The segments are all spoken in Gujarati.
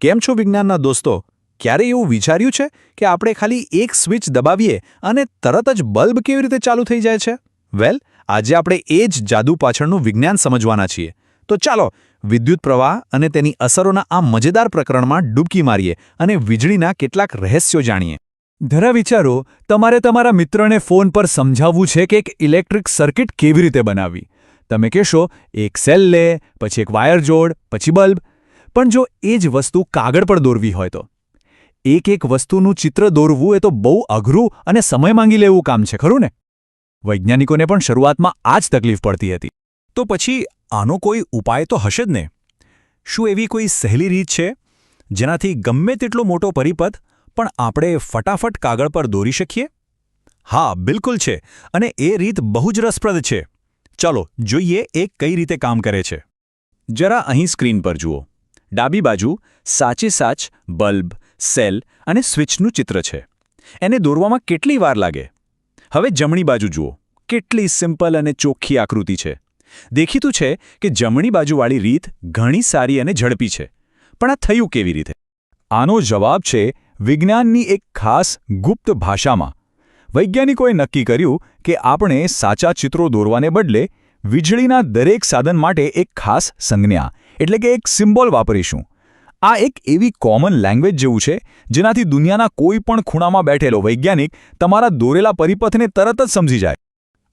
કેમ છો વિજ્ઞાનના દોસ્તો? ક્યારે એવું વિચાર્યું છે કે આપણે ખાલી એક સ્વિચ દબાવીએ અને તરત જ બલ્બ કેવી રીતે ચાલુ થઈ જાય છે? વેલ, આજે આપણે એ જ જાદુ પાછળનું વિજ્ઞાન સમજવાના છીએ. તો ચાલો, વિદ્યુત પ્રવાહ અને તેની અસરોના આ મજેદાર પ્રકરણમાં ડૂબકી મારીએ અને વીજળીના કેટલાક રહસ્યો જાણીએ. ધરા વિચારો, તમારે તમારા મિત્રને ફોન પર સમજાવવું છે કે એક ઇલેક્ટ્રિક સર્કિટ કેવી રીતે બનાવવી? તમે કહેશો, એક સેલ લે, પછી એક વાયર જોડ, પછી બલ્બ પણ જો એ જ વસ્તુ કાગળ પર દોરવી હોય તો? એક એક વસ્તુનું ચિત્ર દોરવું એ તો બહુ અઘરું અને સમય માંગી લેવું કામ છે, ખરું ને? વૈજ્ઞાનિકોને પણ શરૂઆતમાં આ જ તકલીફ પડતી હતી. તો પછી આનો કોઈ ઉપાય તો હશે જ ને? શું એવી કોઈ સહેલી રીત છે? જેનાથી ગમે તેટલો મોટો પરિપથ પણ આપણે ફટાફટ કાગળ પર દોરી શકીએ? હા, બિલકુલ છે, અને એ રીત બહુ જ રસપ્રદ છે. ચાલો જોઈએ એ કઈ રીતે કામ કરે છે. જરા અહીં સ્ક્રીન પર જુઓ. ડાબી બાજુ સાચે સાચ, બલ્બ, સેલ અને સ્વિચનું ચિત્ર છે. એને દોરવામાં કેટલી વાર લાગે? હવે જમણી બાજુ જુઓ. કેટલી સિમ્પલ અને ચોખ્ખી આકૃતિ છે. દેખીતું છે કે જમણી બાજુવાળી રીત ઘણી સારી અને ઝડપી છે. પણ આ થયું કેવી રીતે? આનો જવાબ છે વિજ્ઞાનની એક ખાસ ગુપ્ત ભાષામાં. વૈજ્ઞાનિકોએ નક્કી કર્યું કે આપણે સાચા ચિત્રો દોરવાને બદલે વીજળીના દરેક સાધન માટે એક ખાસ સંજ્ઞા એટલે કે એક સિમ્બોલ વાપરીશું. આ એક એવી કોમન લેંગ્વેજ જેવું છે, જેનાથી દુનિયાના કોઈ પણ ખૂણામાં બેઠેલો વૈજ્ઞાનિક તમારા દોરેલા પરિપથને તરત જ સમજી જાય.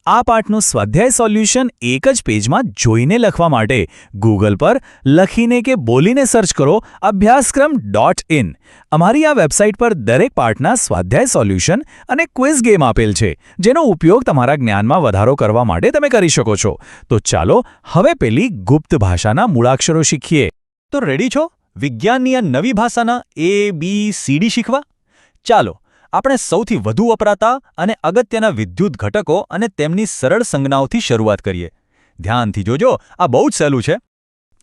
આ પાઠનું સ્વાધ્યાય સોલ્યુશન એક જ પેજમાં જોઈને લખવા માટે. ગૂગલ પર લખીને કે બોલીને સર્ચ કરો અભ્યાસક્રમ ડોટ ઇન અમારી આ વેબસાઇટ પર દરેક પાઠના સ્વાધ્યાય સોલ્યુશન અને ક્વિઝ ગેમ આપેલ છે, જેનો ઉપયોગ તમારા જ્ઞાનમાં વધારો કરવા માટે તમે કરી શકો છો. તો ચાલો, હવે પેલી ગુપ્ત ભાષાના મૂળાક્ષરો શીખીએ. તો રેડી છો? વિજ્ઞાનની આ નવી ભાષાના એ બી સીડી શીખવા? ચાલો આપણે સૌથી વધુ વપરાતા અને અગત્યના વિદ્યુત ઘટકો અને તેમની સરળ સંજ્ઞાઓથી શરૂઆત કરીએ. ધ્યાનથી જોજો, આ બહુ જ સહેલું છે.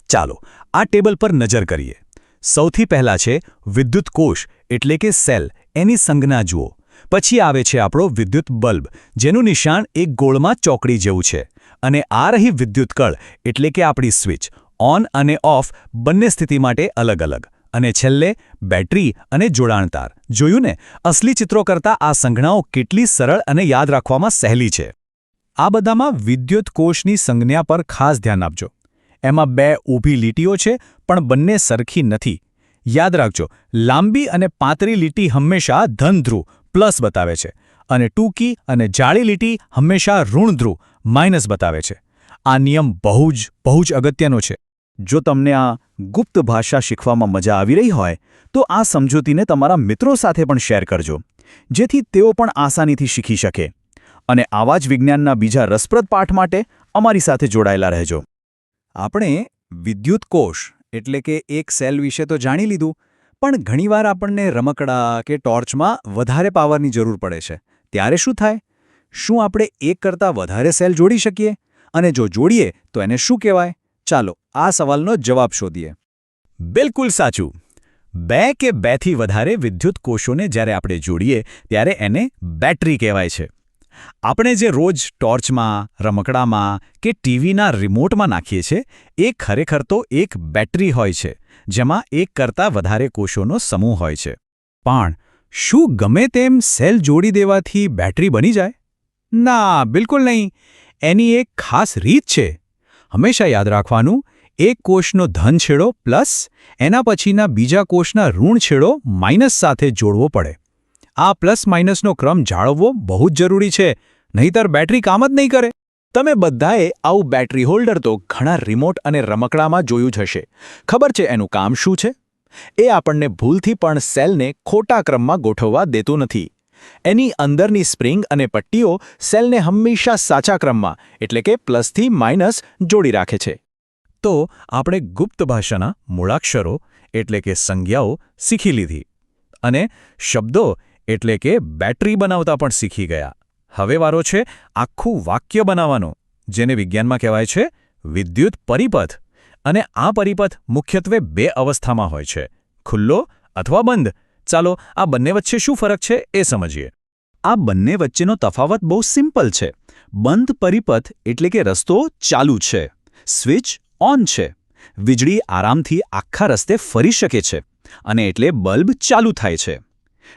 ચાલો, આ ટેબલ પર નજર કરીએ. સૌથી પહેલા છે વિદ્યુત કોષ, એટલે કે સેલ, એની સંજ્ઞા જુઓ. પછી આવે છે આપણો વિદ્યુત બલ્બ, જેનું નિશાન એક ગોળમાં ચોકડી જેવું છે. અને આ રહી વિદ્યુત કળ, એટલે કે આપણી સ્વિચ, ઓન અને ઓફ બંને સ્થિતિ માટે અલગ અલગ અને છેલ્લે બેટરી અને જોડાણતાર જોયું ને? અસલી ચિત્રો કરતાં આ સંજ્ઞાઓ કેટલી સરળ અને યાદ રાખવામાં સહેલી છે. આ બધામાં વિદ્યુત કોષની સંજ્ઞા પર ખાસ ધ્યાન આપજો. એમાં બે ઊભી લીટીઓ છે, પણ બંને સરખી નથી. યાદ રાખજો, લાંબી અને પાતળી લીટી હંમેશા ધનધ્રુવ, પ્લસ બતાવે છે. અને ટૂંકી અને જાળી લીટી હંમેશા ઋણધ્રુવ, માઇનસ બતાવે છે. આ નિયમ બહુ જ બહુ જ અગત્યનો છે. જો તમને આ ગુપ્ત ભાષા શીખવામાં મજા આવી રહી હોય, તો આ સમજૂતીને તમારા મિત્રો સાથે પણ શેર કરજો, જેથી તેઓ પણ આસાનીથી શીખી શકે. અને આવા જ વિજ્ઞાનના બીજા રસપ્રદ પાઠ માટે અમારી સાથે જોડાયેલા રહેજો. આપણે વિદ્યુત કોષ, એટલે કે એક સેલ વિશે તો જાણી લીધું, પણ ઘણીવાર આપણને રમકડા કે ટોર્ચમાં વધારે પાવરની જરૂર પડે છે. ત્યારે શું થાય? શું આપણે એક કરતાં વધારે સેલ જોડી શકીએ? અને જો જોડીએ, તો એને શું કહેવાય? ચાલો, આ સવાલનો જવાબ શોધીએ. બિલકુલ સાચું. બે કે બેથી વધારે વિદ્યુત કોષોને જ્યારે આપણે જોડીએ, ત્યારે એને બેટરી કહેવાય છે. આપણે જે રોજ ટોર્ચમાં, રમકડામાં કે ટીવીના રિમોટમાં નાખીએ છીએ, એ ખરેખર તો એક બેટરી હોય છે, જેમાં એક કરતાં વધારે કોષોનો સમૂહ હોય છે. પણ, શું ગમે તેમ સેલ જોડી દેવાથી બેટરી બની જાય? ના, બિલકુલ નહીં. એની એક ખાસ રીત છે. હંમેશા યાદ રાખવાનું, એક કોષનો ધન છેડો પ્લસ એના પછીના બીજા કોષના ઋણ છેડો માઇનસ સાથે જોડવો પડે. આ પ્લસ માઇનસનો ક્રમ જાળવવો બહુ જ જરૂરી છે, નહીતર બેટરી કામ જ નહીં કરે. તમે બધાએ આવું બેટરી હોલ્ડર તો ઘણા રિમોટ અને રમકડામાં જોયું જ હશે. ખબર છે એનું કામ શું છે? એ આપણને ભૂલથી પણ સેલને ખોટા ક્રમમાં ગોઠવવા દેતું નથી. એની અંદરની સ્પ્રિંગ અને પટ્ટીઓ સેલને હંમેશા સાચા ક્રમમાં, એટલે કે પ્લસથી માઇનસ, જોડી રાખે છે. તો આપણે ગુપ્ત ભાષાના મૂળાક્ષરો, એટલે કે સંજ્ઞાઓ, શીખી લીધી. અને શબ્દો, એટલે કે બેટરી બનાવતા પણ શીખી ગયા. હવે વારો છે આખું વાક્ય બનાવવાનો, જેને વિજ્ઞાનમાં કહેવાય છે વિદ્યુત પરિપથ. અને આ પરિપથ મુખ્યત્વે બે અવસ્થામાં હોય છે, ખુલ્લો અથવા બંધ. ચાલો, આ બંને વચ્ચે શું ફરક છે એ સમજીએ. આ બંને વચ્ચેનો તફાવત બહુ સિમ્પલ છે. બંધ પરિપથ એટલે કે રસ્તો ચાલુ છે. સ્વિચ ઓન છે. વીજળી આરામથી આખા રસ્તે ફરી શકે છે અને એટલે બલ્બ ચાલુ થાય છે.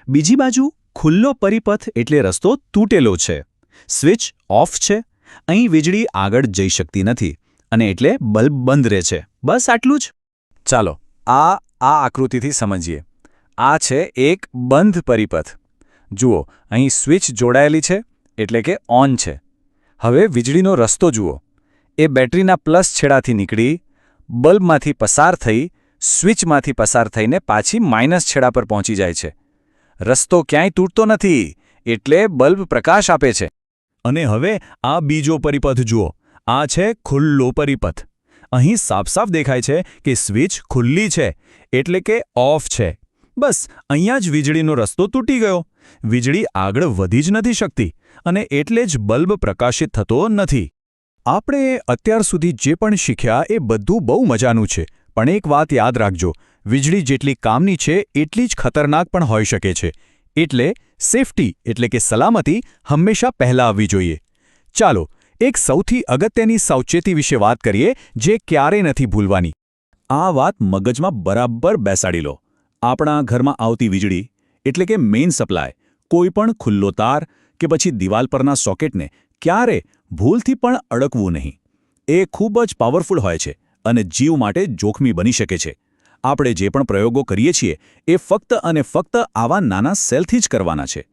બીજી બાજુ, ખુલ્લો પરિપથ એટલે રસ્તો તૂટેલો છે. સ્વિચ ઓફ છે. અહીં વીજળી આગળ જઈ શકતી નથી અને એટલે બલ્બ બંધ રહે છે. બસ આટલું જ. ચાલો, આ આ આકૃતિથી સમજીએ. આ છે એક બંધ પરિપથ. જુઓ, અહીં સ્વિચ જોડાયેલી છે, એટલે કે ઓન છે. હવે વીજળીનો રસ્તો જુઓ. એ બેટરીના પ્લસ છેડાથી નીકળી, બલ્બમાંથી પસાર થઈ, સ્વિચમાંથી પસાર થઈને પાછી માઇનસ છેડા પર પહોંચી જાય છે. રસ્તો ક્યાંય તૂટતો નથી, એટલે બલ્બ પ્રકાશ આપે છે. અને હવે આ બીજો પરિપથ જુઓ. આ છે ખુલ્લો પરિપથ. અહીં સાફ સાફ દેખાય છે કે સ્વિચ ખુલ્લી છે, એટલે કે ઓફ છે. બસ, અહીંયા જ વીજળીનો રસ્તો તૂટી ગયો. વીજળી આગળ વધી જ નથી શકતી અને એટલે જ બલ્બ પ્રકાશિત થતો નથી. આપણે અત્યાર સુધી જે પણ શીખ્યા એ બધું બહુ મજાનું છે. પણ એક વાત યાદ રાખજો, વીજળી જેટલી કામની છે, એટલી જ ખતરનાક પણ હોઈ શકે છે. એટલે સેફટી, એટલે કે સલામતી, હંમેશા પહેલાં આવવી જોઈએ. ચાલો, એક સૌથી અગત્યની સાવચેતી વિશે વાત કરીએ જે ક્યારેય નથી ભૂલવાની. આ વાત મગજમાં બરાબર બેસાડી લો. આપણા ઘરમાં આવતી વીજળી, એટલે કે મેઇન સપ્લાય કોઈપણ ખુલ્લો તાર કે પછી દિવાલ પરના સોકેટને ક્યારે ભૂલથી પણ અડકવું નહીં. એ ખૂબ જ પાવરફુલ હોય છે અને જીવ માટે જોખમી બની શકે છે. આપણે જે પણ પ્રયોગો કરીએ છીએ, એ ફક્ત અને ફક્ત આવા નાના સેલથી જ કરવાના છે.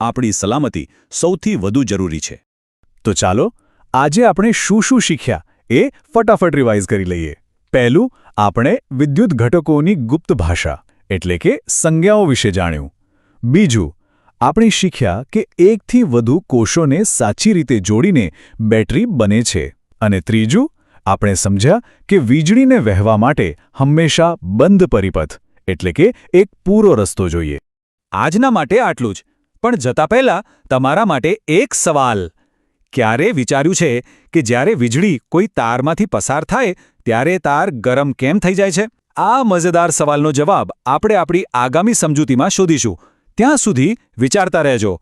આપણી સલામતી સૌથી વધુ જરૂરી છે. તો ચાલો, આજે આપણે શું શું શીખ્યા એ ફટાફટ રિવાઇઝ કરી લઈએ. પહેલું, આપણે વિદ્યુત ઘટકોની ગુપ્ત ભાષા. એટલે કે સંજ્ઞાઓ વિશે જાણ્યું. બીજું, આપણે શીખ્યા કે એકથી વધુ કોષોને સાચી રીતે જોડીને બેટરી બને છે. અને ત્રીજું, આપણે સમજ્યા કે વીજળીને વહેવા માટે હંમેશા બંધ પરિપથ, એટલે કે એક પૂરો રસ્તો જોઈએ. આજના માટે આટલું જ. પણ જતા પહેલા તમારા માટે એક સવાલ. ક્યારે વિચાર્યું છે કે જ્યારે વીજળી કોઈ તારમાંથી પસાર થાય, ત્યારે તાર ગરમ કેમ થઈ જાય છે? આ મજેદાર સવાલનો જવાબ આપણે આપણી આગામી સમજૂતીમાં શોધીશું. ત્યાં સુધી વિચારતા રહેજો.